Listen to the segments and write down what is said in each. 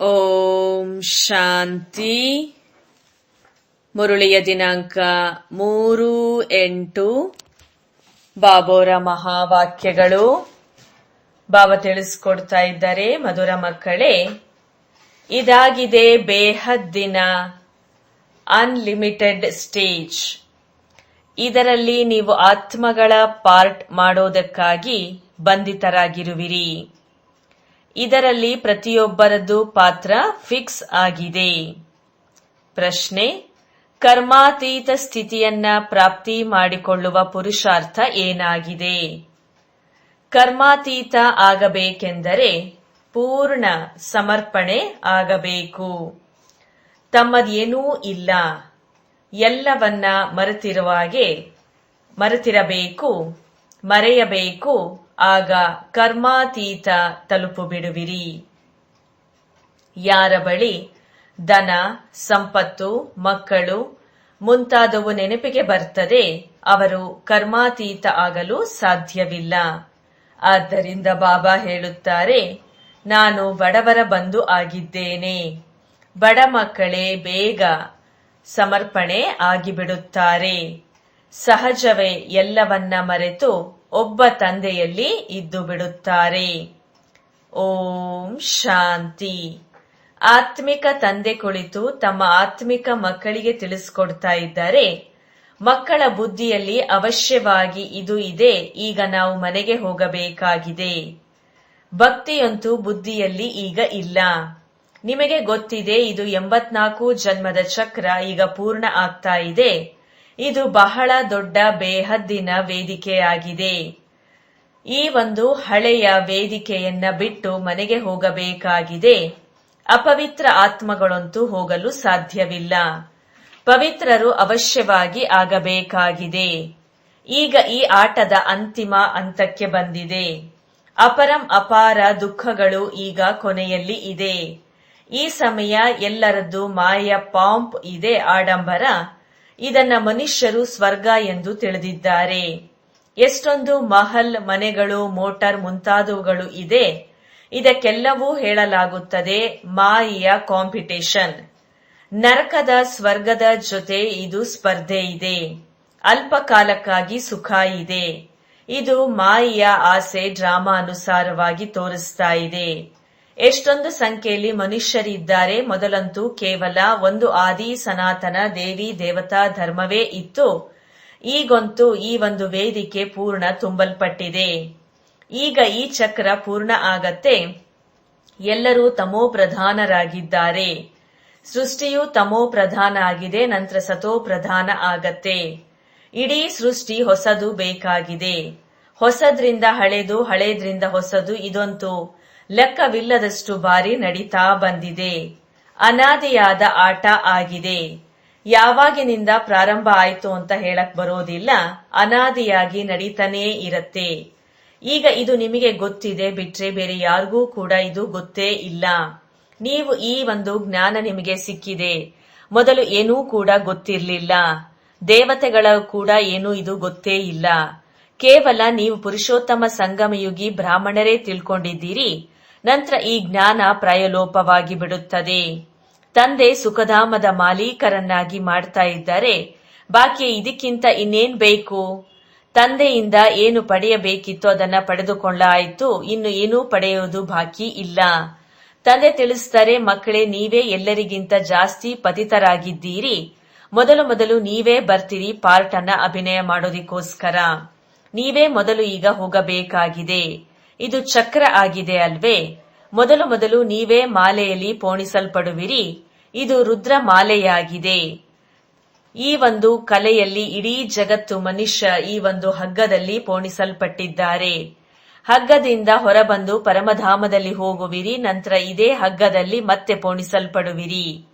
ಓಂ ಶಾಂತಿ. ಮುರುಳಿಯ ದಿನಾಂಕ ಮೂರು ಎಂಟು. ಬಾಬೋರ ಮಹಾವಾಕ್ಯಗಳು. ಬಾಬಾ ತಿಳಿಸ್ಕೊಡ್ತಾ ಇದ್ದಾರೆ ಮಧುರ ಮಕ್ಕಳೇ. ಇದಾಗಿದೆ ಬೇಹದ್ದಿನ ಅನ್ಲಿಮಿಟೆಡ್ ಸ್ಟೇಜ್ ಇದರಲ್ಲಿ ನೀವು ಆತ್ಮಗಳ ಪಾರ್ಟ್ ಮಾಡೋದಕ್ಕಾಗಿ ಬಂಧಿತರಾಗಿರುವಿರಿ. ಇದರಲ್ಲಿ ಪ್ರತಿಯೊಬ್ಬರದ್ದು ಪಾತ್ರ ಫಿಕ್ಸ್ ಆಗಿದೆ. ಪ್ರಶ್ನೆ, ಕರ್ಮಾತೀತ ಸ್ಥಿತಿಯನ್ನ ಪ್ರಾಪ್ತಿ ಮಾಡಿಕೊಳ್ಳುವ ಪುರುಷಾರ್ಥ ಏನಾಗಿದೆ? ಕರ್ಮಾತೀತ ಆಗಬೇಕೆಂದರೆ ಪೂರ್ಣ ಸಮರ್ಪಣೆ ಆಗಬೇಕು. ತಮ್ಮದೇನೂ ಇಲ್ಲ. ಎಲ್ಲವನ್ನ ಮರೆತಿರುವಾಗೆ ಮರೆತಿರಬೇಕು, ಮರೆಯಬೇಕು ಆಗ ಕರ್ಮಾತೀತ ತಲುಪು ಬಿಡುವಿರಿ ಯಾರ ಬಳಿ ದನ ಸಂಪತ್ತು, ಮಕ್ಕಳು ಮುಂತಾದವು ನೆನಪಿಗೆ ಬರ್ತದೆ ಅವರು ಕರ್ಮಾತೀತ ಆಗಲು ಸಾಧ್ಯವಿಲ್ಲ. ಆದ್ದರಿಂದ ಬಾಬಾ ಹೇಳುತ್ತಾರೆ, ನಾನು ಬಡವರ ಬಂಧು ಆಗಿದ್ದೇನೆ. ಬಡ ಮಕ್ಕಳೇ, ಬೇಗ ಸಮರ್ಪಣೆ ಆಗಿಬಿಡುತ್ತಾರೆ. ಸಹಜವೇ ಎಲ್ಲವನ್ನ ಮರೆತು ಒಬ್ಬ ತಂದೆಯಲ್ಲಿ ಇದ್ದು ಬಿಡುತ್ತಾರೆ. ಓಂ ಶಾಂತಿ. ಆತ್ಮಿಕ ತಂದೆ ಕುಳಿತು ತಮ್ಮ ಆತ್ಮಿಕ ಮಕ್ಕಳಿಗೆ ತಿಳಿಸ್ಕೊಡ್ತಾ ಇದ್ದಾರೆ. ಮಕ್ಕಳ ಬುದ್ಧಿಯಲ್ಲಿ ಅವಶ್ಯವಾಗಿ ಇದು ಇದೆ, ಈಗ ನಾವು ಮನೆಗೆ ಹೋಗಬೇಕಾಗಿದೆ. ಭಕ್ತಿಯಂತೂ ಬುದ್ಧಿಯಲ್ಲಿ ಈಗ ಇಲ್ಲ. ನಿಮಗೆ ಗೊತ್ತಿದೆ, ಇದು ಎಂಬತ್ನಾಲ್ಕು ಜನ್ಮದ ಚಕ್ರ ಈಗ ಪೂರ್ಣ ಆಗ್ತಾ ಇದೆ. ಇದು ಬಹಳ ದೊಡ್ಡ ಬೇಹದ್ದಿನ ವೇದಿಕೆಯಾಗಿದೆ. ಈ ಒಂದು ಹಳೆಯ ವೇದಿಕೆಯನ್ನ ಬಿಟ್ಟು ಮನೆಗೆ ಹೋಗಬೇಕಾಗಿದೆ. ಅಪವಿತ್ರ ಆತ್ಮಗಳಂತೂ ಹೋಗಲು ಸಾಧ್ಯವಿಲ್ಲ. ಪವಿತ್ರರು ಅವಶ್ಯವಾಗಿ ಆಗಬೇಕಾಗಿದೆ. ಈಗ ಈ ಆಟದ ಅಂತಿಮ ಹಂತಕ್ಕೆ ಬಂದಿದೆ. ಅಪರಂ ಅಪಾರ ದುಃಖಗಳು ಈಗ ಕೊನೆಯಲ್ಲಿ ಇದೆ. ಈ ಸಮಯ ಎಲ್ಲರದ್ದು ಮಾಯ ಪಾಂಪ್ ಇದೆ ಆಡಂಬರ. ಇದನ್ನ ಮನುಷ್ಯರು ಸ್ವರ್ಗ ಎಂದು ತಿಳಿದಿದ್ದಾರೆ. ಎಷ್ಟೊಂದು ಮಹಲ್ ಮನೆಗಳು, ಮೋಟಾರ್ ಮುಂತಾದವುಗಳು ಇದೆ. ಇದಕ್ಕೆಲ್ಲವೂ ಹೇಳಲಾಗುತ್ತದೆ ಮಾಯಿಯ ಕಾಂಪಿಟೇಷನ್. ನರಕದ ಸ್ವರ್ಗದ ಜೊತೆ ಇದು ಸ್ಪರ್ಧೆ ಇದೆ. ಅಲ್ಪ ಕಾಲಕ್ಕಾಗಿ ಸುಖ ಇದೆ. ಇದು ಮಾಯಿಯ ಆಸೆ ಡ್ರಾಮಾ ಅನುಸಾರವಾಗಿ ತೋರಿಸ್ತಾ ಇದೆ. ಎಷ್ಟೊಂದು ಸಂಖ್ಯೆಯಲ್ಲಿ ಮನುಷ್ಯರಿದ್ದಾರೆ ಮೊದಲಂತೂ ಕೇವಲ ಒಂದು ಆದಿ ಸನಾತನ ದೇವಿ ದೇವತಾ ಧರ್ಮವೇ ಇತ್ತು. ಈಗಂತೂ ಈ ಒಂದು ವೇದಿಕೆ ಪೂರ್ಣ ತುಂಬಲ್ಪಟ್ಟಿದೆ. ಈಗ ಈ ಚಕ್ರ ಪೂರ್ಣ ಆಗತ್ತೆ. ಎಲ್ಲರೂ ತಮೋ ಪ್ರಧಾನರಾಗಿದ್ದಾರೆ. ಸೃಷ್ಟಿಯು ತಮೋ ಪ್ರಧಾನ ಆಗಿದೆ. ನಂತರ ಸತೋ ಪ್ರಧಾನ ಆಗತ್ತೆ. ಇಡೀ ಸೃಷ್ಟಿ ಹೊಸದು ಬೇಕಾಗಿದೆ. ಹೊಸದ್ರಿಂದ ಹಳೆದು, ಹಳೇದ್ರಿಂದ ಹೊಸದು ಇದಂತೂ. ಲೆಕ್ಕವಿಲ್ಲದಷ್ಟು ಬಾರಿ ನಡೀತಾ ಬಂದಿದೆ. ಅನಾದಿಯಾದ ಆಟ ಆಗಿದೆ. ಯಾವಾಗಿನಿಂದ ಪ್ರಾರಂಭ ಆಯ್ತು ಅಂತ ಹೇಳಕ್ ಬರೋದಿಲ್ಲ. ಅನಾದಿಯಾಗಿ ನಡೀತಾನೇ ಇರತ್ತೆ. ಈಗ ಇದು ನಿಮಗೆ ಗೊತ್ತಿದೆ ಬಿಟ್ರೆ ಬೇರೆ ಯಾರಿಗೂ ಕೂಡ ಇದು ಗೊತ್ತೇ ಇಲ್ಲ. ನೀವು ಈ ಒಂದು ಜ್ಞಾನ ನಿಮಗೆ ಸಿಕ್ಕಿದೆ. ಮೊದಲು ಏನೂ ಕೂಡ ಗೊತ್ತಿರಲಿಲ್ಲ. ದೇವತೆಗಳ ಕೂಡ ಏನೂ ಇದು ಗೊತ್ತೇ ಇಲ್ಲ. ಕೇವಲ ನೀವು ಪುರುಷೋತ್ತಮ ಸಂಗಮಯುಗಿ ಬ್ರಾಹ್ಮಣರೇ ತಿಳ್ಕೊಂಡಿದ್ದೀರಿ. ನಂತರ ಈ ಜ್ಞಾನ ಪ್ರಾಯಲೋಪವಾಗಿ ಬಿಡುತ್ತದೆ. ತಂದೆ ಸುಖಧಾಮದ ಮಾಲೀಕರನ್ನಾಗಿ ಮಾಡ್ತಾ ಇದ್ದಾರೆ. ಬಾಕಿ ಇದಕ್ಕಿಂತ ಇನ್ನೇನ್ ಬೇಕು? ತಂದೆಯಿಂದ ಏನು ಪಡೆಯಬೇಕಿತ್ತು ಅದನ್ನ ಪಡೆದುಕೊಳ್ಳಾಯಿತು. ಇನ್ನು ಏನೂ ಪಡೆಯುವುದು ಬಾಕಿ ಇಲ್ಲ. ತಂದೆ ತಿಳಿಸ್ತಾರೆ ಮಕ್ಕಳೇ, ನೀವೇ ಎಲ್ಲರಿಗಿಂತ ಜಾಸ್ತಿ ಪತಿತರಾಗಿದ್ದೀರಿ. ಮೊದಲು ಮೊದಲು ನೀವೇ ಬರ್ತೀರಿ ಪಾರ್ಟ್ ಅನ್ನ ಅಭಿನಯ ಮಾಡೋದಿಕ್ಕೋಸ್ಕರ. ನೀವೇ ಮೊದಲು ಈಗ ಹೋಗಬೇಕಾಗಿದೆ. ಇದು ಚಕ್ರ ಆಗಿದೆ ಅಲ್ವೇ? ಮೊದಲು ಮೊದಲು ನೀವೇ ಮಾಲೆಯಲ್ಲಿ ಪೋಣಿಸಲ್ಪಡುವಿರಿ. ಇದು ರುದ್ರ ಮಾಲೆಯಾಗಿದೆ. ಈ ಒಂದು ಕಲೆಯಲ್ಲಿ ಇಡೀ ಜಗತ್ತು ಮನುಷ್ಯ ಈ ಒಂದು ಹಗ್ಗದಲ್ಲಿ ಪೋಣಿಸಲ್ಪಟ್ಟಿದ್ದಾರೆ. ಹಗ್ಗದಿಂದ ಹೊರಬಂದು ಪರಮಧಾಮದಲ್ಲಿ ಹೋಗುವಿರಿ, ನಂತರ ಇದೇ ಹಗ್ಗದಲ್ಲಿ ಮತ್ತೆ ಪೋಣಿಸಲ್ಪಡುವಿರಿ.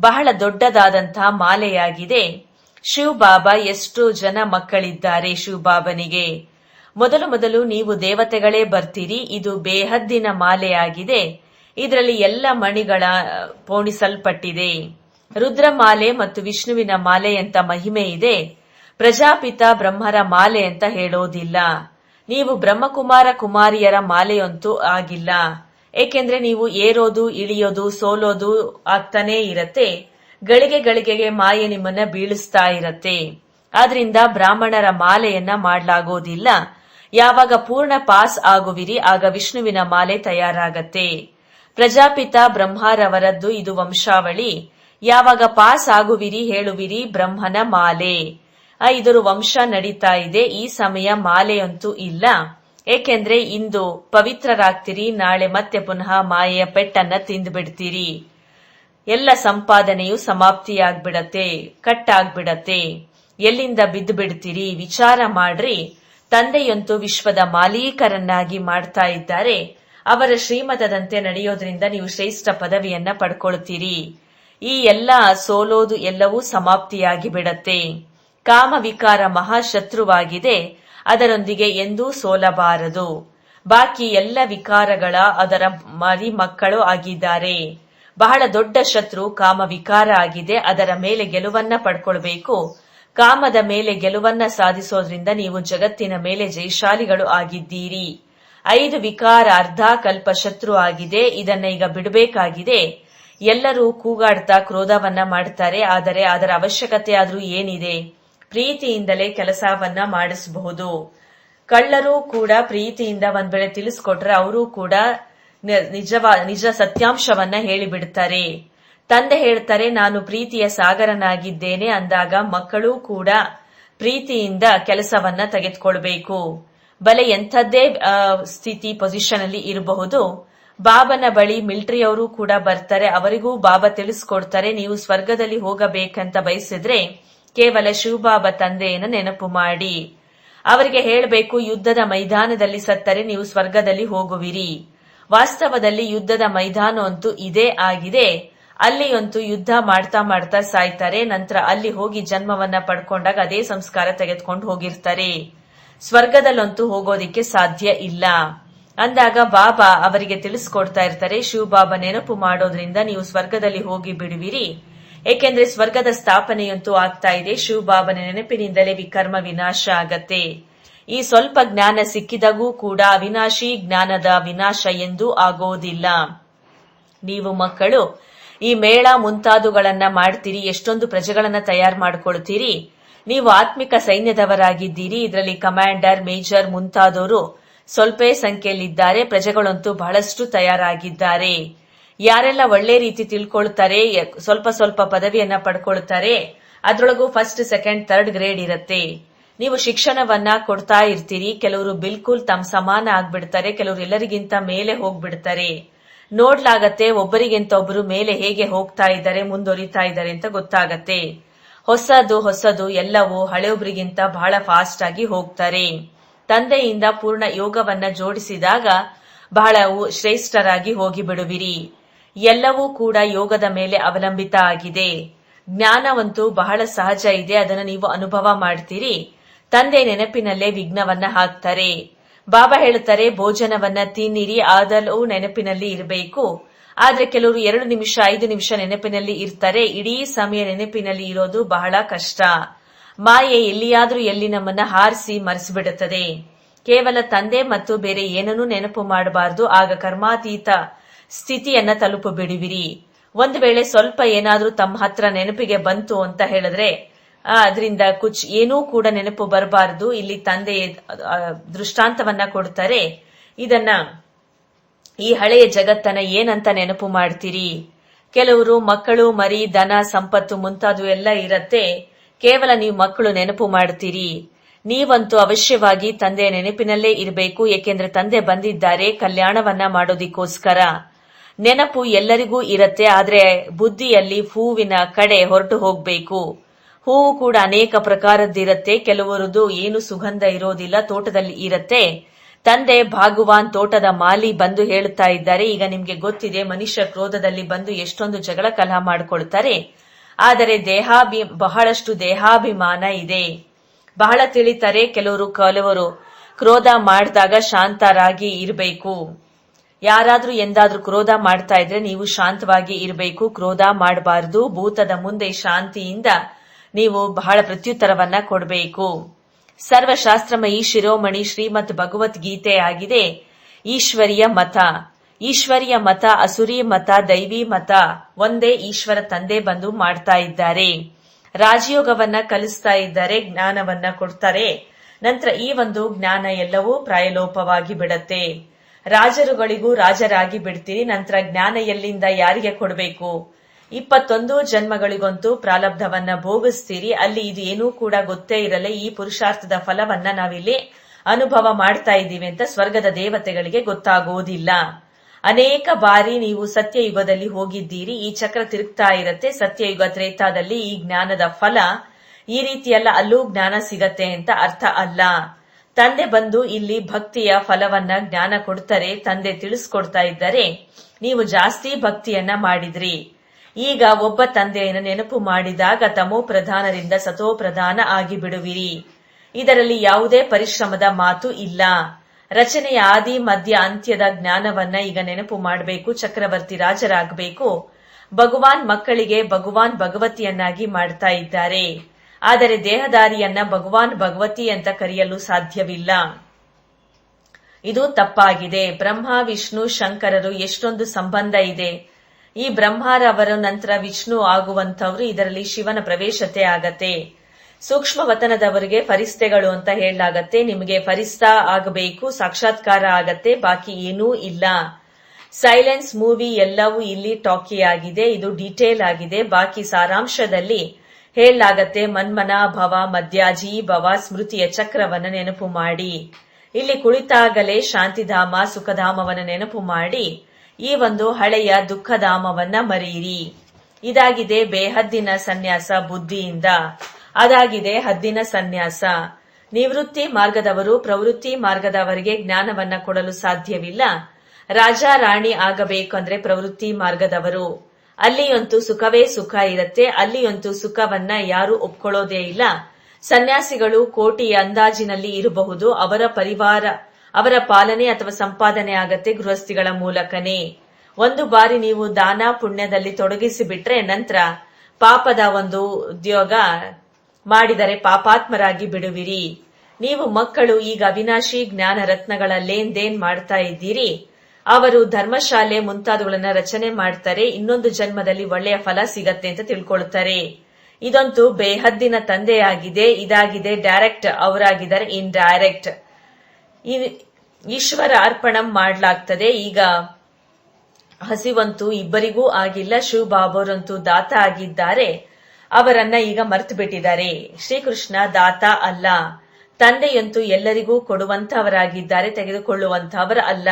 ಬಹಳ ದೊಡ್ಡದಾದಂತಹ ಮಾಲೆಯಾಗಿದೆ. ಶಿವಬಾಬಾ ಎಷ್ಟು ಜನ ಮಕ್ಕಳಿದ್ದಾರೆ ಶಿವಬಾಬನಿಗೆ ಮೊದಲು ಮೊದಲು ನೀವು ದೇವತೆಗಳೇ ಬರ್ತೀರಿ, ಇದು ಬೇಹದ್ದಿನ ಮಾಲೆಯಾಗಿದೆ. ಇದರಲ್ಲಿ ಎಲ್ಲ ಮಣಿಗಳ ಪೋಣಿಸಲ್ಪಟ್ಟಿದೆ. ರುದ್ರ ಮಾಲೆ ಮತ್ತು ವಿಷ್ಣುವಿನ ಮಾಲೆ ಅಂತ ಮಹಿಮೆ ಇದೆ. ಪ್ರಜಾಪಿತ ಬ್ರಹ್ಮರ ಮಾಲೆ ಅಂತ ಹೇಳೋದಿಲ್ಲ. ನೀವು ಬ್ರಹ್ಮಕುಮಾರ ಕುಮಾರಿಯರ ಮಾಲೆಯಂತೂ ಆಗಿಲ್ಲ. ಏಕೆಂದ್ರೆ ನೀವು ಏರೋದು, ಇಳಿಯೋದು, ಸೋಲೋದು ಆಗ್ತಾನೇ ಇರತ್ತೆ. ಗಳಿಗೆ ಗಳಿಗೆಗೆ ಮಾಯೆ ನಿಮ್ಮನ್ನ ಬೀಳಿಸ್ತಾ ಇರತ್ತೆ. ಆದ್ರಿಂದ ಬ್ರಾಹ್ಮಣರ ಮಾಲೆಯನ್ನ ಮಾಡಲಾಗೋದಿಲ್ಲ. ಯಾವಾಗ ಪೂರ್ಣ ಪಾಸ್ ಆಗುವಿರಿ, ಆಗ ವಿಷ್ಣುವಿನ ಮಾಲೆ ತಯಾರಾಗತ್ತೆ. ಪ್ರಜಾಪಿತ ಬ್ರಹ್ಮರವರದ್ದು ಇದು ವಂಶಾವಳಿ. ಯಾವಾಗ ಪಾಸ್ ಆಗುವಿರಿ, ಹೇಳುವಿರಿ, ಬ್ರಹ್ಮನ ಮಾಲೆ. ಇದರ ವಂಶ ನಡೀತಾ ಇದೆ, ಈ ಸಮಯ ಮಾಲೆಯಂತೂ ಇಲ್ಲ. ಏಕೆಂದ್ರೆ ಇಂದು ಪವಿತ್ರರಾಗ್ತೀರಿ, ನಾಳೆ ಮತ್ತೆ ಪುನಃ ಮಾಯೆಯ ಪೆಟ್ಟನ್ನ ತಿಂದ್ಬಿಡ್ತೀರಿ. ಎಲ್ಲ ಸಂಪಾದನೆಯು ಸಮಾಪ್ತಿಯಾಗ್ಬಿಡತ್ತೆ, ಕಟ್ಟಾಗ್ಬಿಡತ್ತೆ. ಎಲ್ಲಿಂದ ಬಿದ್ದು ಬಿಡ್ತೀರಿ ವಿಚಾರ ಮಾಡ್ರಿ. ತಂದೆಯಂತೂ ವಿಶ್ವದ ಮಾಲೀಕರನ್ನಾಗಿ ಮಾಡ್ತಾ ಇದ್ದಾರೆ. ಅವರ ಶ್ರೀಮತದಂತೆ ನಡೆಯೋದ್ರಿಂದ ನೀವು ಶ್ರೇಷ್ಠ ಪದವಿಯನ್ನ ಪಡ್ಕೊಳ್ತೀರಿ. ಈ ಎಲ್ಲ ಸೋಲೋದು ಎಲ್ಲವೂ ಸಮಾಪ್ತಿಯಾಗಿ ಬಿಡತ್ತೆ. ಕಾಮವಿಕಾರ ಮಹಾಶತ್ರುವಾಗಿದೆ. ಅದರೊಂದಿಗೆ ಎಂದೂ ಸೋಲಬಾರದು. ಬಾಕಿ ಎಲ್ಲ ವಿಕಾರಗಳ ಅದರ ಮರಿ ಮಕ್ಕಳು ಆಗಿದ್ದಾರೆ. ಬಹಳ ದೊಡ್ಡ ಶತ್ರು ಕಾಮ ವಿಕಾರ ಆಗಿದೆ. ಅದರ ಮೇಲೆ ಗೆಲುವನ್ನ ಪಡ್ಕೊಳ್ಬೇಕು. ಕಾಮದ ಮೇಲೆ ಗೆಲುವನ್ನ ಸಾಧಿಸೋದ್ರಿಂದ ನೀವು ಜಗತ್ತಿನ ಮೇಲೆ ಜಯಶಾಲಿಗಳು ಆಗಿದ್ದೀರಿ. ಐದು ವಿಕಾರ ಅರ್ಧ ಕಲ್ಪ ಶತ್ರು ಆಗಿದೆ. ಇದನ್ನ ಈಗ ಬಿಡಬೇಕಾಗಿದೆ. ಎಲ್ಲರೂ ಕೂಗಾಡ್ತಾ ಕ್ರೋಧವನ್ನ ಮಾಡ್ತಾರೆ. ಆದರೆ ಅದರ ಅವಶ್ಯಕತೆ ಆದ್ರೂ ಏನಿದೆ? ಪ್ರೀತಿಯಿಂದಲೇ ಕೆಲಸವನ್ನ ಮಾಡಿಸಬಹುದು. ಕಳ್ಳರು ಕೂಡ ಪ್ರೀತಿಯಿಂದ ಒಂದ್ ವೇಳೆ ತಿಳಿಸ್ಕೊಟ್ರೆ ಅವರು ಕೂಡ ನಿಜವಾ, ನಿಜ ಸತ್ಯಾಂಶವನ್ನ ಹೇಳಿಬಿಡ್ತಾರೆ. ತಂದೆ ಹೇಳ್ತಾರೆ, ನಾನು ಪ್ರೀತಿಯ ಸಾಗರನಾಗಿದ್ದೇನೆ ಅಂದಾಗ ಮಕ್ಕಳು ಕೂಡ ಪ್ರೀತಿಯಿಂದ ಕೆಲಸವನ್ನ ತೆಗೆದುಕೊಳ್ಬೇಕು. ಬಲೆ ಎಂಥದ್ದೇ ಸ್ಥಿತಿ ಪೊಸಿಷನ್ ಅಲ್ಲಿ ಇರಬಹುದು. ಬಾಬನ ಬಳಿ ಮಿಲಿಟರಿಯವರು ಕೂಡ ಬರ್ತಾರೆ. ಅವರಿಗೂ ಬಾಬಾ ತಿಳಿಸ್ಕೊಡ್ತಾರೆ. ನೀವು ಸ್ವರ್ಗದಲ್ಲಿ ಹೋಗಬೇಕಂತ ಬಯಸಿದ್ರೆ ಕೇವಲ ಶಿವಬಾಬಾ ತಂದೆಯನ್ನು ನೆನಪು ಮಾಡಿ. ಅವರಿಗೆ ಹೇಳಬೇಕು, ಯುದ್ಧದ ಮೈದಾನದಲ್ಲಿ ಸತ್ತರೆ ನೀವು ಸ್ವರ್ಗದಲ್ಲಿ ಹೋಗುವಿರಿ. ವಾಸ್ತವದಲ್ಲಿ ಯುದ್ಧದ ಮೈದಾನ ಅಂತೂ ಇದೇ ಆಗಿದೆ. ಅಲ್ಲಿ ಅಂತೂ ಯುದ್ಧ ಮಾಡ್ತಾ ಮಾಡ್ತಾ ಸಾಯ್ತಾರೆ. ನಂತರ ಅಲ್ಲಿ ಹೋಗಿ ಜನ್ಮವನ್ನ ಪಡ್ಕೊಂಡಾಗ ಅದೇ ಸಂಸ್ಕಾರ ತೆಗೆದುಕೊಂಡು ಹೋಗಿರ್ತಾರೆ. ಸ್ವರ್ಗದಲ್ಲಂತೂ ಹೋಗೋದಿಕ್ಕೆ ಸಾಧ್ಯ ಇಲ್ಲ. ಅಂದಾಗ ಬಾಬಾ ಅವರಿಗೆ ತಿಳಿಸ್ಕೊಡ್ತಾ ಇರ್ತಾರೆ, ಶಿವಬಾಬಾ, ನೆನಪು ಮಾಡೋದ್ರಿಂದ ನೀವು ಸ್ವರ್ಗದಲ್ಲಿ ಹೋಗಿ ಬಿಡುವಿರಿ. ಏಕೆಂದ್ರೆ ಸ್ವರ್ಗದ ಸ್ಥಾಪನೆಯಂತೂ ಆಗ್ತಾ ಇದೆ. ಶಿವಬಾಬನ ನೆನಪಿನಿಂದಲೇ ವಿಕರ್ಮ ವಿನಾಶ ಆಗತ್ತೆ. ಈ ಸ್ವಲ್ಪ ಜ್ಞಾನ ಸಿಕ್ಕಿದಾಗೂ ಕೂಡ ಅವಿನಾಶಿ ಜ್ಞಾನದ ವಿನಾಶ ಎಂದೂ ಆಗೋದಿಲ್ಲ. ನೀವು ಮಕ್ಕಳು ಈ ಮೇಳ ಮುಂತಾದುಗಳನ್ನ ಮಾಡ್ತೀರಿ, ಎಷ್ಟೊಂದು ಪ್ರಜೆಗಳನ್ನ ತಯಾರು ಮಾಡ್ಕೊಳ್ತೀರಿ, ನೀವು ಆತ್ಮಿಕ ಸೈನ್ಯದವರಾಗಿದ್ದೀರಿ, ಇದರಲ್ಲಿ ಕಮಾಂಡರ್, ಮೇಜರ್ ಮುಂತಾದವರು ಸ್ವಲ್ಪೇ ಸಂಖ್ಯೆಯಲ್ಲಿದ್ದಾರೆ, ಪ್ರಜೆಗಳಂತೂ ಬಹಳಷ್ಟು ತಯಾರಾಗಿದ್ದಾರೆ. ಯಾರೆಲ್ಲ ಒಳ್ಳೆ ರೀತಿ ತಿಳ್ಕೊಳ್ತಾರೆ ಸ್ವಲ್ಪ ಸ್ವಲ್ಪ ಪದವಿಯನ್ನ ಪಡ್ಕೊಳ್ತಾರೆ, ಅದರೊಳಗೂ ಫಸ್ಟ್ ಸೆಕೆಂಡ್ ಥರ್ಡ್ ಗ್ರೇಡ್ ಇರುತ್ತೆ. ನೀವು ಶಿಕ್ಷಣವನ್ನ ಕೊಡ್ತಾ ಇರ್ತೀರಿ, ಕೆಲವರು ಬಿಲ್ಕುಲ್ ತಮ್ಮ ಸಮಾನ ಆಗ್ಬಿಡ್ತಾರೆ, ಕೆಲವರು ಎಲ್ಲರಿಗಿಂತ ಮೇಲೆ ಹೋಗ್ಬಿಡ್ತಾರೆ. ನೋಡ್ಲಾಗತ್ತೆ, ಒಬ್ಬರಿಗಿಂತ ಒಬ್ಬರು ಮೇಲೆ ಹೇಗೆ ಹೋಗ್ತಾ ಇದ್ದಾರೆ, ಮುಂದುವರಿತಾ ಇದ್ದಾರೆ ಅಂತ ಗೊತ್ತಾಗತ್ತೆ. ಹೊಸದು ಹೊಸದು ಎಲ್ಲವೂ ಹಳೆಯೊಬ್ಬರಿಗಿಂತ ಬಹಳ ಫಾಸ್ಟ್ ಆಗಿ ಹೋಗ್ತಾರೆ. ತಂದೆಯಿಂದ ಪೂರ್ಣ ಯೋಗವನ್ನ ಜೋಡಿಸಿದಾಗ ಬಹಳ ಶ್ರೇಷ್ಠರಾಗಿ ಹೋಗಿ ಬಿಡುವಿರಿ ಎಲ್ಲವೂ ಕೂಡ ಯೋಗದ ಮೇಲೆ ಅವಲಂಬಿತ ಆಗಿದೆ. ಜ್ಞಾನವಂತೂ ಬಹಳ ಸಹಜ ಇದೆ, ಅದನ್ನು ನೀವು ಅನುಭವ ಮಾಡ್ತೀರಿ. ತಂದೆ ನೆನಪಿನಲ್ಲೇ ವಿಘ್ನವನ್ನ ಹಾಕ್ತಾರೆ. ಬಾಬಾ ಹೇಳುತ್ತಾರೆ, ಭೋಜನವನ್ನ ತಿನ್ನಿರಿ, ಆದಲೂ ನೆನಪಿನಲ್ಲಿ ಇರಬೇಕು. ಆದ್ರೆ ಕೆಲವರು ಎರಡು ನಿಮಿಷ, ಐದು ನಿಮಿಷ ನೆನಪಿನಲ್ಲಿ ಇರ್ತಾರೆ. ಇಡೀ ಸಮಯ ನೆನಪಿನಲ್ಲಿ ಇರೋದು ಬಹಳ ಕಷ್ಟ. ಮಾಯೆ ಎಲ್ಲಿಯಾದ್ರೂ ಎಲ್ಲಿ ನಮ್ಮನ್ನ ಹಾರಿಸಿ ಮರೆಸಿಬಿಡುತ್ತದೆ. ಕೇವಲ ತಂದೆ ಮತ್ತು ಬೇರೆ ಏನನ್ನೂ ನೆನಪು ಮಾಡಬಾರದು. ಆಗ ಕರ್ಮಾತೀತ ಸ್ಥಿತಿಯನ್ನ ತಲುಪು ಬಿಡುವಿರಿ ಒಂದು ವೇಳೆ ಸ್ವಲ್ಪ ಏನಾದ್ರೂ ತಮ್ಮ ಹತ್ರ ನೆನಪಿಗೆ ಬಂತು ಅಂತ ಹೇಳಿದ್ರೆ ಅದರಿಂದ ಕುಚ್ ಏನೂ ಕೂಡ ನೆನಪು ಬರಬಾರದು. ಇಲ್ಲಿ ತಂದೆ ದೃಷ್ಟಾಂತವನ್ನ ಕೊಡ್ತಾರೆ ಇದನ್ನ, ಈ ಹಳೆಯ ಜಗತ್ತನ್ನ ಏನಂತ ನೆನಪು ಮಾಡ್ತೀರಿ? ಕೆಲವರು ಮಕ್ಕಳು, ಮರಿ, ದನ, ಸಂಪತ್ತು ಮುಂತಾದು ಎಲ್ಲ ಇರತ್ತೆ. ಕೇವಲ ನೀವು ಮಕ್ಕಳು ನೆನಪು ಮಾಡ್ತೀರಿ. ನೀವಂತೂ ಅವಶ್ಯವಾಗಿ ತಂದೆಯ ನೆನಪಿನಲ್ಲೇ ಇರಬೇಕು. ಏಕೆಂದ್ರೆ ತಂದೆ ಬಂದಿದ್ದಾರೆ, ಕಲ್ಯಾಣವನ್ನ ಮಾಡೋದಿಕ್ಕೋಸ್ಕರ. ನೆನಪು ಎಲ್ಲರಿಗೂ ಇರತ್ತೆ, ಆದ್ರೆ ಬುದ್ಧಿಯಲ್ಲಿ ಹೂವಿನ ಕಡೆ ಹೊರಟು ಹೋಗ್ಬೇಕು. ಹೂವು ಕೂಡ ಅನೇಕ ಪ್ರಕಾರದ್ದಿರತ್ತೆ. ಕೆಲವರದು ಏನು ಸುಗಂಧ ಇರೋದಿಲ್ಲ, ತೋಟದಲ್ಲಿ ಇರತ್ತೆ. ತಂದೆ ಭಾಗವಾನ್ ತೋಟದ ಮಾಲಿ ಬಂದು ಹೇಳುತ್ತಾ ಇದ್ದಾರೆ, ಈಗ ನಿಮ್ಗೆ ಗೊತ್ತಿದೆ, ಮನುಷ್ಯ ಕ್ರೋಧದಲ್ಲಿ ಬಂದು ಎಷ್ಟೊಂದು ಜಗಳ ಕಲಹ ಮಾಡ್ಕೊಳ್ತಾರೆ. ಆದರೆ ದೇಹಾಭಿ, ಬಹಳಷ್ಟು ದೇಹಾಭಿಮಾನ ಇದೆ. ಬಹಳ ತಿಳಿತಾರೆ ಕೆಲವರು ಕೆಲವರು ಕ್ರೋಧ ಮಾಡಿದಾಗ ಶಾಂತರಾಗಿ ಇರಬೇಕು. ಯಾರಾದ್ರೂ ಎಂದಾದ್ರೂ ಕ್ರೋಧ ಮಾಡ್ತಾ ಇದ್ರೆ ನೀವು ಶಾಂತವಾಗಿ ಇರಬೇಕು. ಕ್ರೋಧ ಮಾಡಬಾರದು. ಭೂತದ ಮುಂದೆ ಶಾಂತಿಯಿಂದ ನೀವು ಬಹಳ ಪ್ರತ್ಯುತ್ತರವನ್ನ ಕೊಡಬೇಕು. ಸರ್ವಶಾಸ್ತ್ರಮಯಿ ಶಿರೋಮಣಿ ಶ್ರೀಮತ್ ಭಗವದ್ಗೀತೆ ಆಗಿದೆ. ಈಶ್ವರಿಯ ಮತ. ಈಶ್ವರಿಯ ಮತ, ಅಸುರಿ ಮತ, ದೈವಿ ಮತ, ಒಂದೇ ಈಶ್ವರ ತಂದೆ ಬಂದು ಮಾಡ್ತಾ ಇದ್ದಾರೆ. ರಾಜಯೋಗವನ್ನ ಕಲಿಸ್ತಾ ಇದ್ದಾರೆ, ಜ್ಞಾನವನ್ನ ಕೊಡ್ತಾರೆ. ನಂತರ ಈ ಒಂದು ಜ್ಞಾನ ಎಲ್ಲವೂ ಪ್ರಾಯಲೋಪವಾಗಿ ಬಿಡತ್ತೆ. ರಾಜರುಗಳಿಗೂ ರಾಜರಾಗಿ ಬಿಡ್ತೀರಿ, ನಂತರ ಜ್ಞಾನ ಎಲ್ಲಿಂದ ಯಾರಿಗೆ ಕೊಡಬೇಕು? ಇಪ್ಪತ್ತೊಂದು ಜನ್ಮಗಳಿಗಂತೂ ಪ್ರಾರಬ್ಧವನ್ನ ಭೋಗಿಸ್ತೀರಿ. ಅಲ್ಲಿ ಇದು ಏನೂ ಕೂಡ ಗೊತ್ತೇ ಇರಲ್ಲ ಈ ಪುರುಷಾರ್ಥದ ಫಲವನ್ನ ನಾವಿಲ್ಲಿ ಅನುಭವ ಮಾಡ್ತಾ ಇದ್ದೀವಿ ಅಂತ ಸ್ವರ್ಗದ ದೇವತೆಗಳಿಗೆ ಗೊತ್ತಾಗೋದಿಲ್ಲ. ಅನೇಕ ಬಾರಿ ನೀವು ಸತ್ಯಯುಗದಲ್ಲಿ ಹೋಗಿದ್ದೀರಿ. ಈ ಚಕ್ರ ತಿರುಗ್ತಾ ಇರತ್ತೆ. ಸತ್ಯಯುಗ ತ್ರೇತಾದಲ್ಲಿ ಈ ಜ್ಞಾನದ ಫಲ ಈ ರೀತಿಯೆಲ್ಲ ಅಲ್ಲೂ ಜ್ಞಾನ ಸಿಗತ್ತೆ ಅಂತ ಅರ್ಥ ಅಲ್ಲ. ತಂದೆ ಬಂದು ಇಲ್ಲಿ ಭಕ್ತಿಯ ಫಲವನ್ನ ಜ್ಞಾನ ಕೊಡ್ತಾರೆ. ತಂದೆ ತಿಳಿಸ್ಕೊಡ್ತಾ ಇದ್ದಾರೆ. ನೀವು ಜಾಸ್ತಿ ಭಕ್ತಿಯನ್ನ ಮಾಡಿದ್ರಿ. ಈಗ ಒಬ್ಬ ತಂದೆಯನ್ನು ನೆನಪು ಮಾಡಿದಾಗ ತಮೋ ಪ್ರಧಾನರಿಂದ ಸತೋ ಪ್ರಧಾನ ಆಗಿ ಬಿಡುವಿರಿ ಇದರಲ್ಲಿ ಯಾವುದೇ ಪರಿಶ್ರಮದ ಮಾತು ಇಲ್ಲ. ರಚನೆಯ ಆದಿ, ಮಧ್ಯ, ಅಂತ್ಯದ ಜ್ಞಾನವನ್ನ ಈಗ ನೆನಪು ಮಾಡಬೇಕು, ಚಕ್ರವರ್ತಿ ರಾಜರಾಗಬೇಕು. ಭಗವಾನ್ ಮಕ್ಕಳಿಗೆ ಭಗವಾನ್ ಭಗವತಿಯನ್ನಾಗಿ ಮಾಡ್ತಾ ಇದ್ದಾರೆ. ಆದರೆ ದೇಹದಾರಿಯನ್ನ ಭಗವಾನ್ ಭಗವತಿ ಅಂತ ಕರೆಯಲು ಸಾಧ್ಯವಿಲ್ಲ. ಇದು ತಪ್ಪಾಗಿದೆ. ಬ್ರಹ್ಮ, ವಿಷ್ಣು, ಶಂಕರರು ಎಷ್ಟೊಂದು ಸಂಬಂಧ ಇದೆ. ಈ ಬ್ರಹ್ಮರವರು ನಂತರ ವಿಷ್ಣು ಆಗುವಂತವ್ರು ಇದರಲ್ಲಿ ಶಿವನ ಪ್ರವೇಶತೆ ಆಗತ್ತೆ. ಸೂಕ್ಷ್ಮ ವತನದವರಿಗೆ ಫರಿಸ್ತೆಗಳು ಅಂತ ಹೇಳಲಾಗತ್ತೆ. ನಿಮಗೆ ಫರಿಸ್ತಾ ಆಗಬೇಕು, ಸಾಕ್ಷಾತ್ಕಾರ ಆಗತ್ತೆ, ಬಾಕಿ ಏನೂ ಇಲ್ಲ. ಸೈಲೆನ್ಸ್ ಮೂವಿ ಎಲ್ಲವೂ ಇಲ್ಲಿ ಟಾಕಿ ಆಗಿದೆ, ಇದು ಡೀಟೇಲ್ ಆಗಿದೆ. ಬಾಕಿ ಸಾರಾಂಶದಲ್ಲಿ ಹೇಳಲಾಗತ್ತೆ, ಮನ್ಮನ ಭವ ಮಧ್ಯಾಜಿ ಭವ ಸ್ಮೃತಿಯ ಚಕ್ರವನ್ನ ನೆನಪು ಮಾಡಿ. ಇಲ್ಲಿ ಕುಳಿತಾಗಲೇ ಶಾಂತಿಧಾಮ, ಸುಖಧಾಮವನ್ನು ನೆನಪು ಮಾಡಿ. ಈ ಒಂದು ಹಳೆಯ ದುಃಖಧಾಮವನ್ನ ಮರೆಯಿರಿ. ಇದಾಗಿದೆ ಬೇಹದ್ದಿನ ಸನ್ಯಾಸ ಬುದ್ಧಿಯಿಂದ. ಅದಾಗಿದೆ ಹದ್ದಿನ ಸನ್ಯಾಸ. ನಿವೃತ್ತಿ ಮಾರ್ಗದವರು ಪ್ರವೃತ್ತಿ ಮಾರ್ಗದವರಿಗೆ ಜ್ಞಾನವನ್ನ ಕೊಡಲು ಸಾಧ್ಯವಿಲ್ಲ. ರಾಜ ರಾಣಿ ಆಗಬೇಕಂದ್ರೆ ಪ್ರವೃತ್ತಿ ಮಾರ್ಗದವರು. ಅಲ್ಲಿಯಂತೂ ಸುಖವೇ ಸುಖ ಇರತ್ತೆ, ಅಲ್ಲಿಯಂತೂ ಸುಖವನ್ನ ಯಾರು ಒಪ್ಕೊಳ್ಳೋದೇ ಇಲ್ಲ. ಸನ್ಯಾಸಿಗಳು ಕೋಟಿಯ ಅಂದಾಜಿನಲ್ಲಿ ಇರಬಹುದು, ಅವರ ಪರಿವಾರ ಅವರ ಪಾಲನೆ ಅಥವಾ ಸಂಪಾದನೆ ಆಗತ್ತೆ ಗೃಹಸ್ಥಿಗಳ ಮೂಲಕನೇ. ಒಂದು ಬಾರಿ ನೀವು ದಾನ ಪುಣ್ಯದಲ್ಲಿ ತೊಡಗಿಸಿ ಬಿಟ್ರೆ ನಂತರ ಪಾಪದ ಒಂದು ಉದ್ಯೋಗ ಮಾಡಿದರೆ ಪಾಪಾತ್ಮರಾಗಿ ಬಿಡುವಿರಿ. ನೀವು ಮಕ್ಕಳು, ಈಗ ಅವಿನಾಶಿ ಜ್ಞಾನ ರತ್ನಗಳ ಲೇನ್ ದೇನ್ ಮಾಡ್ತಾ ಇದ್ದೀರಿ. ಅವರು ಧರ್ಮಶಾಲೆ ಮುಂತಾದವುಗಳನ್ನ ರಚನೆ ಮಾಡ್ತಾರೆ. ಇನ್ನೊಂದು ಜನ್ಮದಲ್ಲಿ ಒಳ್ಳೆಯ ಫಲ ಸಿಗತ್ತೆ ಅಂತ ತಿಳ್ಕೊಳ್ತಾರೆ. ಇದಂತೂ ಬೇಹದ್ದಿನ ತಂದೆಯಾಗಿದೆ, ಇದಾಗಿದೆ ಡೈರೆಕ್ಟ್ ಅವರಾಗಿದ್ದಾರೆ ಇನ್ ಡೈರೆಕ್ಟ್ ಈಶ್ವರ ಅರ್ಪಣಂ ಮಾಡ್ಲಾಗ್ತದೆ. ಈಗ ಹಸಿವಂತೂ ಇಬ್ಬರಿಗೂ ಆಗಿಲ್ಲ, ಶಿವ ಬಾಬೋರಂತೂ ದಾತ ಆಗಿದ್ದಾರೆ. ಅವರನ್ನ ಈಗ ಮರ್ತು ಬಿಟ್ಟಿದ್ದಾರೆ. ಶ್ರೀಕೃಷ್ಣ ದಾತ ಅಲ್ಲ. ತಂದೆಯಂತೂ ಎಲ್ಲರಿಗೂ ಕೊಡುವಂತವರಾಗಿದ್ದಾರೆ ತೆಗೆದುಕೊಳ್ಳುವಂತವರ ಅಲ್ಲ.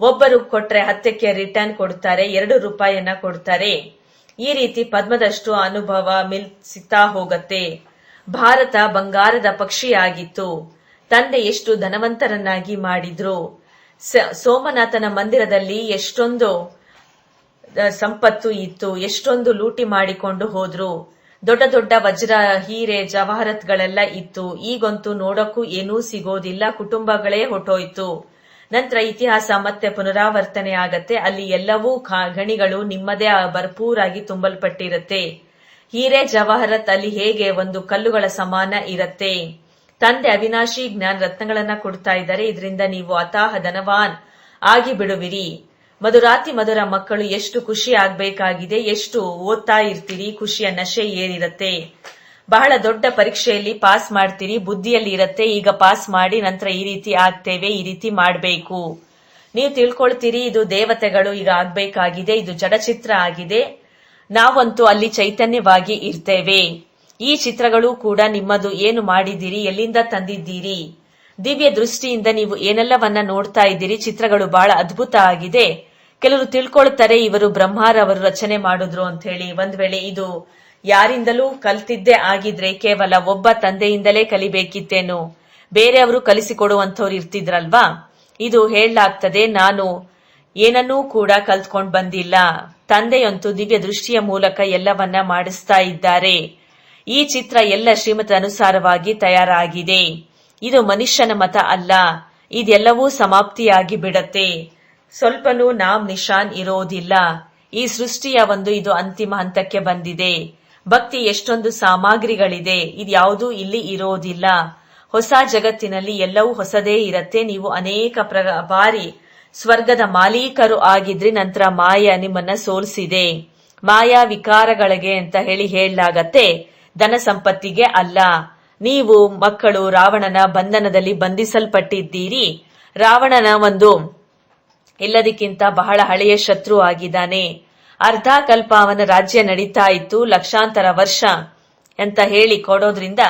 ಒಬ್ಬರು ಕೊಟ್ರೆ ಹತ್ತಕ್ಕೆ ರಿಟರ್ನ್ ಕೊಡ್ತಾರೆ, ಎರಡು ರೂಪಾಯಿಯನ್ನ ಕೊಡ್ತಾರೆ. ಈ ರೀತಿ ಪದ್ಮದಷ್ಟು ಅನುಭವ ಮಿಲ್, ಸಿಗ್ತಾ ಹೋಗತ್ತೆ. ಭಾರತ ಬಂಗಾರದ ಪಕ್ಷಿಯಾಗಿತ್ತು. ತಂದೆ ಎಷ್ಟು ಧನವಂತರನ್ನಾಗಿ ಮಾಡಿದ್ರು ಸೋಮನಾಥನ ಮಂದಿರದಲ್ಲಿ ಎಷ್ಟೊಂದು ಸಂಪತ್ತು ಇತ್ತು, ಎಷ್ಟೊಂದು ಲೂಟಿ ಮಾಡಿಕೊಂಡು ಹೋದ್ರು. ದೊಡ್ಡ ದೊಡ್ಡ ವಜ್ರ, ಹೀರೆ, ಜವಾಹರತ್ಗಳೆಲ್ಲ ಇತ್ತು. ಈಗಂತೂ ನೋಡಕ್ಕೂ ಏನೂ ಸಿಗೋದಿಲ್ಲ, ಕುಟುಂಬಗಳೇ ಹೊಟ್ಟೋಯ್ತು ನಂತರ ಇತಿಹಾಸ ಮತ್ತೆ ಪುನರಾವರ್ತನೆ ಆಗತ್ತೆ. ಅಲ್ಲಿ ಎಲ್ಲವೂ ಗಣಿಗಳು ನಿಮ್ಮದೇ ಭರ್ಪೂರಾಗಿ ತುಂಬಲ್ಪಟ್ಟಿರುತ್ತೆ. ಹೀರೆ, ಜವಾಹರತ್ ಅಲ್ಲಿ ಹೇಗೆ ಒಂದು ಕಲ್ಲುಗಳ ಸಮಾನ ಇರತ್ತೆ. ತಂದೆ ಅವಿನಾಶಿ ಜ್ಞಾನ ರತ್ನಗಳನ್ನ ಕೊಡ್ತಾ ಇದ್ದಾರೆ. ಇದರಿಂದ ನೀವು ಅತಾಹ ಧನವಾನ್ ಆಗಿ ಬಿಡುವಿರಿ ಮಧುರಾತಿ ಮಧುರ ಮಕ್ಕಳು ಎಷ್ಟು ಖುಷಿ ಆಗ್ಬೇಕಾಗಿದೆ, ಎಷ್ಟು ಓದ್ತಾ ಇರ್ತೀರಿ, ಖುಷಿಯ ನಶೆ ಏನಿರತ್ತೆ ಬಹಳ ದೊಡ್ಡ ಪರೀಕ್ಷೆಯಲ್ಲಿ ಪಾಸ್ ಮಾಡ್ತೀರಿ, ಬುದ್ಧಿಯಲ್ಲಿ ಇರತ್ತೆ. ಈಗ ಪಾಸ್ ಮಾಡಿ ನಂತರ ಈ ರೀತಿ ಆಗ್ತೇವೆ, ಈ ರೀತಿ ಮಾಡಬೇಕು. ನೀವು ತಿಳ್ಕೊಳ್ತೀರಿ, ಇದು ದೇವತೆಗಳು ಈಗ ಆಗ್ಬೇಕಾಗಿದೆ, ಇದು ಜಡಚಿತ್ರ ಆಗಿದೆ. ನಾವಂತೂ ಅಲ್ಲಿ ಚೈತನ್ಯವಾಗಿ ಇರ್ತೇವೆ. ಈ ಚಿತ್ರಗಳು ಕೂಡ ನಿಮ್ಮದು ಏನು ಮಾಡಿದ್ದೀರಿ, ಎಲ್ಲಿಂದ ತಂದಿದ್ದೀರಿ? ದಿವ್ಯ ದೃಷ್ಟಿಯಿಂದ ನೀವು ಏನೆಲ್ಲವನ್ನ ನೋಡ್ತಾ ಇದ್ದೀರಿ, ಚಿತ್ರಗಳು ಬಹಳ ಅದ್ಭುತ ಆಗಿದೆ. ಕೆಲವರು ತಿಳ್ಕೊಳ್ತಾರೆ, ಇವರು ಬ್ರಹ್ಮಾರವರು ರಚನೆ ಮಾಡಿದ್ರು ಅಂತ ಹೇಳಿ ಒಂದ್ ವೇಳೆ ಇದು ಯಾರಿಂದಲೂ ಕಲ್ತಿದ್ದೇ ಆಗಿದ್ರೆ ಕೇವಲ ಒಬ್ಬ ತಂದೆಯಿಂದಲೇ ಕಲಿಬೇಕಿತ್ತೇನು? ಬೇರೆಯವರು ಕಲಿಸಿಕೊಡುವಂಥವ್ರು ಇರ್ತಿದ್ರಲ್ವಾ? ಇದು ಹೇಳಲಾಗ್ತದೆ, ನಾನು ಏನನ್ನೂ ಕೂಡ ಕಲ್ತ್ಕೊಂಡ್ ಬಂದಿಲ್ಲ. ತಂದೆಯಂತೂ ದಿವ್ಯ ದೃಷ್ಟಿಯ ಮೂಲಕ ಎಲ್ಲವನ್ನ ಮಾಡಿಸ್ತಾ ಇದ್ದಾರೆ. ಈ ಚಿತ್ರ ಎಲ್ಲ ಶ್ರೀಮತ ಅನುಸಾರವಾಗಿ ತಯಾರಾಗಿದೆ. ಇದು ಮನುಷ್ಯನ ಮತ ಅಲ್ಲ. ಇದೆಲ್ಲವೂ ಸಮಾಪ್ತಿಯಾಗಿ ಬಿಡತ್ತೆ. ಸ್ವಲ್ಪನೂ ನಾಮ್ ನಿಶಾನ್ ಇರೋದಿಲ್ಲ. ಈ ಸೃಷ್ಟಿಯ ಒಂದು ಇದು ಅಂತಿಮ ಹಂತಕ್ಕೆ ಬಂದಿದೆ. ಭಕ್ತಿ ಎಷ್ಟೊಂದು ಸಾಮಗ್ರಿಗಳಿದೆ. ಇದ್ಯಾವುದೂ ಇಲ್ಲಿ ಇರೋದಿಲ್ಲ. ಹೊಸ ಜಗತ್ತಿನಲ್ಲಿ ಎಲ್ಲವೂ ಹೊಸದೇ ಇರತ್ತೆ. ನೀವು ಅನೇಕ ಬಾರಿ ಸ್ವರ್ಗದ ಮಾಲೀಕರು ಆಗಿದ್ರಿ, ನಂತರ ಮಾಯ ನಿಮ್ಮನ್ನ ಸೋಲಿಸಿದೆ. ಮಾಯಾ ವಿಕಾರಗಳಿಗೆ ಅಂತ ಹೇಳಿ ಹೇಳಲಾಗತ್ತೆ. ಧನ ಸಂಪತ್ತಿಗೆ ಅಲ್ಲ. ನೀವು ಮಕ್ಕಳು ರಾವಣನ ಬಂಧನದಲ್ಲಿ ಬಂಧಿಸಲ್ಪಟ್ಟಿದ್ದೀರಿ. ರಾವಣನ ಒಂದು ಎಲ್ಲದಕ್ಕಿಂತ ಬಹಳ ಹಳೆಯ ಶತ್ರು ಆಗಿದ್ದಾನೆ. ಅರ್ಧ ಕಲ್ಪ ಅವನ ರಾಜ್ಯ ನಡೀತಾ ಇತ್ತು, ಲಕ್ಷಾಂತರ ವರ್ಷ ಅಂತ ಹೇಳಿ ಕೊಡೋದ್ರಿಂದ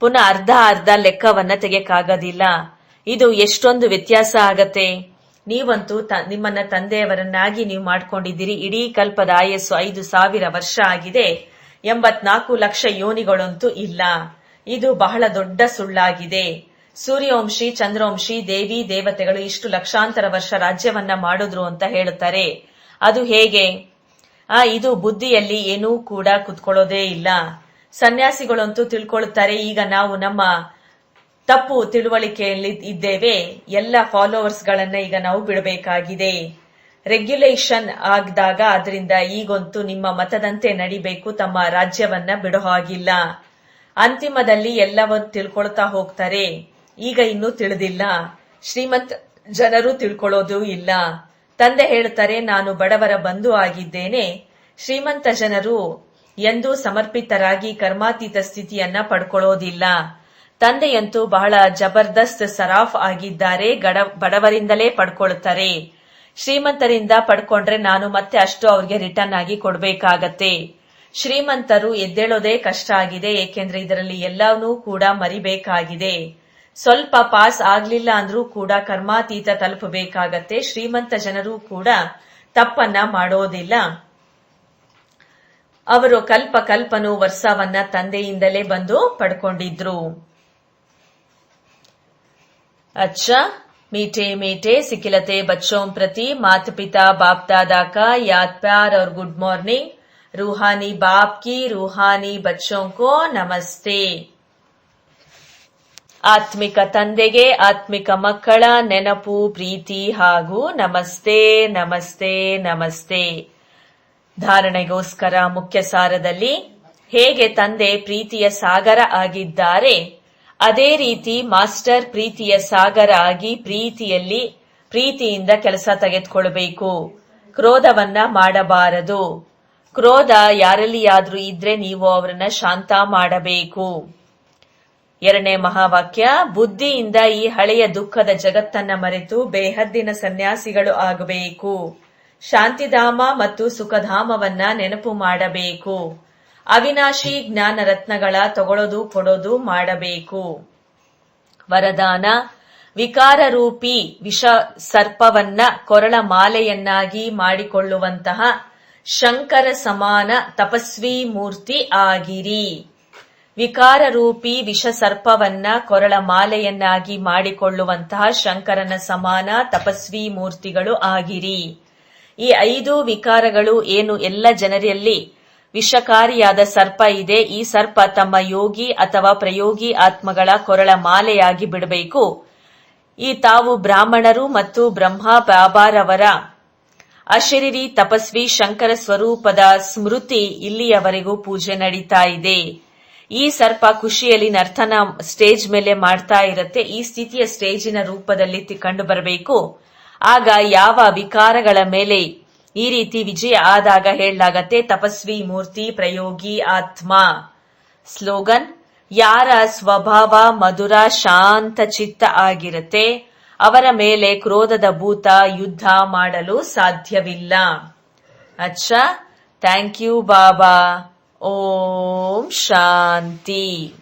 ಪುನಃ ಅರ್ಧ ಅರ್ಧ ಲೆಕ್ಕವನ್ನ ತೆಗೆಕಾಗೋದಿಲ್ಲ ಇದು ಎಷ್ಟೊಂದು ವ್ಯತ್ಯಾಸ ಆಗತ್ತೆ. ನೀವಂತೂ ನಿಮ್ಮನ್ನ ತಂದೆಯವರನ್ನಾಗಿ ನೀವು ಮಾಡ್ಕೊಂಡಿದ್ದೀರಿ. ಇಡೀ ಕಲ್ಪದ ಆಯಸ್ಸು ಐದು ಸಾವಿರ ವರ್ಷ ಆಗಿದೆ. ಎಂಬತ್ನಾಲ್ಕು ಲಕ್ಷ ಯೋನಿಗಳಂತೂ ಇಲ್ಲ. ಇದು ಬಹಳ ದೊಡ್ಡ ಸುಳ್ಳಾಗಿದೆ. ಸೂರ್ಯವಂಶಿ, ಚಂದ್ರವಂಶಿ, ದೇವಿ, ದೇವತೆಗಳು ಇಷ್ಟು ಲಕ್ಷಾಂತರ ವರ್ಷ ರಾಜ್ಯವನ್ನ ಮಾಡಿದ್ರು ಅಂತ ಹೇಳುತ್ತಾರೆ. ಅದು ಹೇಗೆ? ಆ, ಇದು ಬುದ್ಧಿಯಲ್ಲಿ ಏನೂ ಕೂಡ ಕುತ್ಕೊಳ್ಳೋದೇ ಇಲ್ಲ. ಸನ್ಯಾಸಿಗಳಂತೂ ತಿಳ್ಕೊಳ್ಳುತ್ತಾರೆ, ಈಗ ನಾವು ನಮ್ಮ ತಪ್ಪು ತಿಳುವಳಿಕೆಯಲ್ಲಿ ಇದ್ದೇವೆ. ಎಲ್ಲ ಫಾಲೋವರ್ಸ್ ಗಳನ್ನ ಈಗ ನಾವು ಬಿಡಬೇಕಾಗಿದೆ. ರೆಗ್ಯುಲೇಷನ್ ಆಗದಾಗ ಅದರಿಂದ ಈಗಂತೂ ನಿಮ್ಮ ಮತದಂತೆ ನಡಿಬೇಕು, ತಮ್ಮ ರಾಜ್ಯವನ್ನ ಬಿಡೋ ಹಾಗಿಲ್ಲ. ಅಂತಿಮದಲ್ಲಿ ಎಲ್ಲವನ್ನು ತಿಳ್ಕೊಳ್ತಾ ಹೋಗ್ತಾರೆ. ಈಗ ಇನ್ನೂ ತಿಳಿದಿಲ್ಲ. ಶ್ರೀಮಂತ ಜನರು ತಿಳ್ಕೊಳ್ಳೋದು ಇಲ್ಲ. ತಂದೆ ಹೇಳ್ತಾರೆ, ನಾನು ಬಡವರ ಬಂಧು ಆಗಿದ್ದೇನೆ. ಶ್ರೀಮಂತ ಜನರು ಎಂದೂ ಸಮರ್ಪಿತರಾಗಿ ಕರ್ಮಾತೀತ ಸ್ಥಿತಿಯನ್ನ ಪಡ್ಕೊಳ್ಳೋದಿಲ್ಲ. ತಂದೆಯಂತೂ ಬಹಳ ಜಬರ್ದಸ್ತ್ ಸರಾಫ್ ಆಗಿದ್ದಾರೆ ಬಡವರಿಂದಲೇ ಪಡ್ಕೊಳ್ತಾರೆ. ಶ್ರೀಮಂತರಿಂದ ಪಡ್ಕೊಂಡ್ರೆ ನಾನು ಮತ್ತೆ ಅಷ್ಟು ಅವ್ರಿಗೆ ರಿಟರ್ನ್ ಆಗಿ ಕೊಡ್ಬೇಕಾಗತ್ತೆ. ಶ್ರೀಮಂತರು ಎದ್ದೇಳೋದೇ ಕಷ್ಟ ಆಗಿದೆ, ಏಕೆಂದ್ರೆ ಇದರಲ್ಲಿ ಎಲ್ಲವನ್ನೂ ಕೂಡ ಮರಿಬೇಕಾಗಿದೆ. ಸ್ವಲ್ಪ ಪಾಸ್ ಆಗ್ಲಿಲ್ಲ ಅಂದ್ರೂ ಕೂಡ ಕರ್ಮಾತೀತ ತಲುಪಬೇಕಾಗತ್ತೆ. ಶ್ರೀಮಂತ ಜನರು ಕೂಡ ತಪ್ಪನ್ನ ಮಾಡೋದಿಲ್ಲ. ಅವರು ಕಲ್ಪ ಕಲ್ಪನು ವರ್ಷವನ್ನ ತಂದೆಯಿಂದಲೇ ಬಂದು ಪಡ್ಕೊಂಡಿದ್ರು. ಅಚ್ಚಾ. मीठे मीठे सिकिलते बच्चों प्रति माता पिता बाप दादा का याद प्यार और गुड मॉर्निंग रूहानी बाप की रूहानी बच्चों को नमस्ते ಆತ್ಮಿಕ ತಂದೆಗೆ ಆತ್ಮಿಕ ಮಕ್ಕಳ ನೆನಪು ಪ್ರೀತಿ ಹಾಗೂ ನಮಸ್ತೆ ನಮಸ್ತೆ ನಮಸ್ತೆ ಧಾರಣೆಗೋಸ್ಕರ ಮುಖ್ಯ ಸಾರದಲ್ಲಿ ಹೇಗೆ ತಂದೆ ಪ್ರೀತಿಯ ಸಾಗರ ಆಗಿದ್ದಾರೆ ಅದೇ ರೀತಿ ಮಾಸ್ಟರ್ ಪ್ರೀತಿಯ ಸಾಗರ ಆಗಿ ಪ್ರೀತಿಯಲ್ಲಿ, ಪ್ರೀತಿಯಿಂದ ಕೆಲಸ ತೆಗೆದುಕೊಳ್ಬೇಕು ಕ್ರೋಧವನ್ನ ಮಾಡಬಾರದು. ಕ್ರೋಧ ಯಾರಲ್ಲಿಯಾದ್ರೂ ಇದ್ರೆ ನೀವು ಅವರನ್ನ ಶಾಂತ ಮಾಡಬೇಕು. ಎರಡನೇ ಮಹಾವಾಕ್ಯ, ಬುದ್ಧಿಯಿಂದ ಈ ಹಳೆಯ ದುಃಖದ ಜಗತ್ತನ್ನ ಮರೆತು ಬೇಹದ್ದಿನ ಸನ್ಯಾಸಿಗಳು ಆಗಬೇಕು. ಶಾಂತಿಧಾಮ ಮತ್ತು ಸುಖಧಾಮವನ್ನ ನೆನಪು ಮಾಡಬೇಕು. ಅವಿನಾಶಿ ಜ್ಞಾನ ರತ್ನಗಳ ತಗೊಳ್ಳೋದು ಕೊಡೋದು ಮಾಡಬೇಕು. ವರದಾನ ವಿಕಾರ ರೂಪಿ ವಿಷ ಸರ್ಪವನ್ನ ಕೊರಳ ಮಾಲೆಯನ್ನಾಗಿ ಮಾಡಿಕೊಳ್ಳುವಂತಹ ಶಂಕರ ಸಮಾನ ತಪಸ್ವಿ ಮೂರ್ತಿ ಆಗಿರಿ. ವಿಕಾರ ರೂಪಿ ವಿಷ ಸರ್ಪವನ್ನ ಕೊರಳ ಮಾಲೆಯನ್ನಾಗಿ ಮಾಡಿಕೊಳ್ಳುವಂತಹ ಶಂಕರನ ಸಮಾನ ತಪಸ್ವಿ ಮೂರ್ತಿಗಳು ಆಗಿರಿ. ಈ ಐದು ವಿಕಾರಗಳು ಏನು ಎಲ್ಲ ಜನರಲ್ಲಿ ವಿಷಕಾರಿಯಾದ ಸರ್ಪ ಇದೆ. ಈ ಸರ್ಪ ತಮ್ಮ ಯೋಗಿ ಅಥವಾ ಪ್ರಯೋಗಿ ಆತ್ಮಗಳ ಕೊರಳ ಮಾಲೆಯಾಗಿ ಬಿಡಬೇಕು. ಈ ತಾವು ಬ್ರಾಹ್ಮಣರು ಮತ್ತು ಬ್ರಹ್ಮ ಬಾಬಾರವರ ಅಶರೀರಿ ತಪಸ್ವಿ ಶಂಕರ ಸ್ವರೂಪದ ಸ್ಮೃತಿ ಇಲ್ಲಿಯವರೆಗೂ ಪೂಜೆ ನಡೀತಾ ಇದೆ. ಈ ಸರ್ಪ ಖುಷಿಯಲ್ಲಿ ನರ್ತನ ಸ್ಟೇಜ್ ಮೇಲೆ ಮಾಡ್ತಾ ಇರತ್ತೆ. ಈ ಸ್ಥಿತಿಯ ಸ್ಟೇಜಿನ ರೂಪದಲ್ಲಿ ಕಂಡು ಬರಬೇಕು. ಆಗ ಯಾವ ವಿಕಾರಗಳ ಮೇಲೆ ಈ ರೀತಿ ವಿಜಯ ಆದಾಗ ಹೇಳಲಾಗತ್ತೆ, ತಪಸ್ವಿ ಮೂರ್ತಿ ಪ್ರಯೋಗಿ ಆತ್ಮ. ಸ್ಲೋಗನ್, ಯಾರ ಸ್ವಭಾವ ಮಧುರ ಶಾಂತ ಚಿತ್ತ ಆಗಿರುತ್ತೆ, ಅವರ ಮೇಲೆ ಕ್ರೋಧದ ಭೂತ ಯುದ್ಧ ಮಾಡಲು ಸಾಧ್ಯವಿಲ್ಲ. ಅಚ್ಚಾ. ಥ್ಯಾಂಕ್ ಯು ಬಾಬಾ. ಓಂ ಶಾಂತಿ.